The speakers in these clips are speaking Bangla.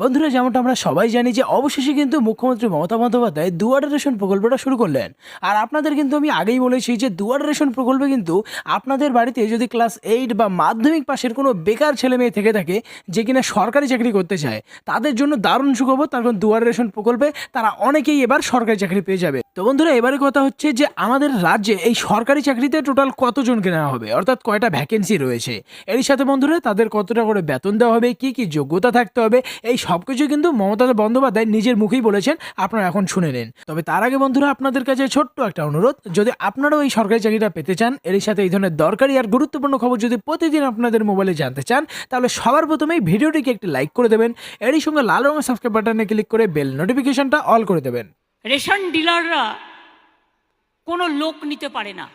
বন্ধুরা, যেমনটা আমরা সবাই জানি যে অবশেষে কিন্তু মুখ্যমন্ত্রী মমতা বন্দ্যোপাধ্যায় দুয়ারে রেশন প্রকল্পটা শুরু করলেন। আর আপনাদের কিন্তু আমি আগেই বলেছি যে দুয়ারে রেশন প্রকল্পে কিন্তু আপনাদের বাড়িতে যদি ক্লাস এইট বা মাধ্যমিক পাশের কোনো বেকার ছেলে মেয়ে থেকে থাকে যে কিনা সরকারি চাকরি করতে চায়, তাদের জন্য দারুণ সুখবর তার কারণ দুয়ারে রেশন প্রকল্পে তারা অনেকেই এবার সরকারি চাকরি পেয়ে যাবে। তো বন্ধুরা, এবারে কথা হচ্ছে যে আমাদের রাজ্যে এই সরকারি চাকরিতে টোটাল কতজনকে নেওয়া হবে? অর্থাৎ কয়টা ভ্যাকেন্সি রয়েছে? এর সাথে বন্ধুরা, তাদের কতটা করে বেতন দেওয়া হবে? কি কি যোগ্যতা থাকতে হবে? এই সব কিছু কিন্তু মমতা বন্দ্যোপাধ্যায় নিজের মুখেই বলেছেন, আপনারা এখন শুনে নিন। তবে তার আগে বন্ধুরা, আপনাদের কাছে ছোট্ট একটা অনুরোধ, যদি আপনারাও এই সরকারি চাকরিটা পেতে চান এর সাথে এই ধরনের দরকারি আর গুরুত্বপূর্ণ খবর যদি প্রতিদিন আপনাদের মোবাইলে জানতে চান, তাহলে সবার প্রথমেই ভিডিওটিকে একটি লাইক করে দেবেন, এরই সঙ্গে লাল রঙের সাবস্ক্রাইব বাটনে ক্লিক করে বেল নোটিফিকেশনটা অল করে দেবেন। রেশন ডিলাররা কোনো লোক নিতে পারে না।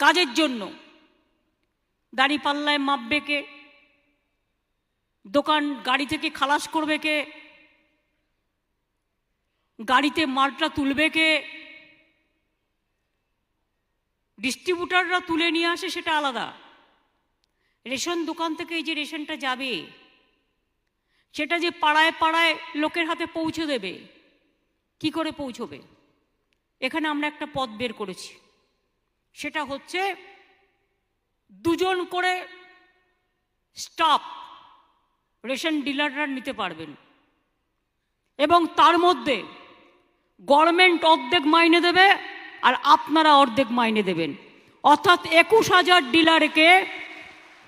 কাজের জন্য দাড়ি পাল্লায় মাপবে কে দোকান গাড়ি থেকে খালাস করবে কে? গাড়িতে মালটা তুলবে কে? ডিস্ট্রিবিউটাররা তুলে নিয়ে আসে সেটা আলাদা। রেশন দোকান থেকে এই যে রেশনটা যাবে, সেটা যে পাড়ায় পাড়ায় লোকের হাতে পৌঁছে দেবে, কি করে পৌঁছবে? এখানে আমরা একটা পথ বের করেছি। সেটা হচ্ছে দুজন করে স্টাফ রেশন ডিলাররা নিতে পারবেন। এবং তার মধ্যে গভর্নমেন্ট অর্ধেক মাইনে দেবে আর আপনারা অর্ধেক মাইনে দেবেন। অর্থাৎ একুশ হাজার ডিলারকে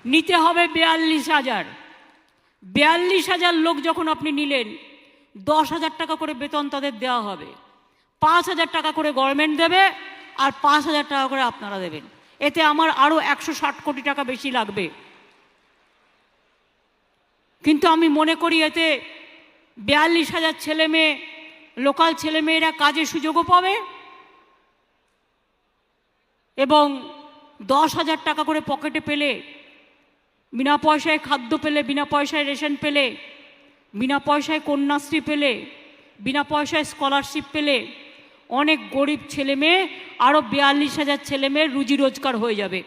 নিতে হবে বিয়াল্লিশ হাজার। বিয়াল্লিশ হাজার লোক যখন আপনি নিলেন, দশ হাজার টাকা করে বেতন তাদের দেওয়া হবে। পাঁচ হাজার টাকা করে গভর্নমেন্ট দেবে আর পাঁচ হাজার টাকা করে আপনারা দেবেন। এতে আমার আরও একশো ষাট কোটি টাকা বেশি লাগবে। কিন্তু আমি মনে করি এতে বিয়াল্লিশ হাজার ছেলে মেয়ে, লোকাল ছেলেমেয়েরা কাজের সুযোগও পাবে এবং দশ হাজার টাকা করে পকেটে পেলে, বিনা পয়সায় খাদ্য পেলে, বিনা পয়সায় রেশন পেলে, বিনা পয়সায় কন্যাশ্রী পেলে, বিনা পয়সায় স্কলারশিপ পেলে, অনেক গরিব ছেলে মেয়ে আরও বিয়াল্লিশ হাজার ছেলে মেয়ের রুজি রোজগার হয়ে যাবে।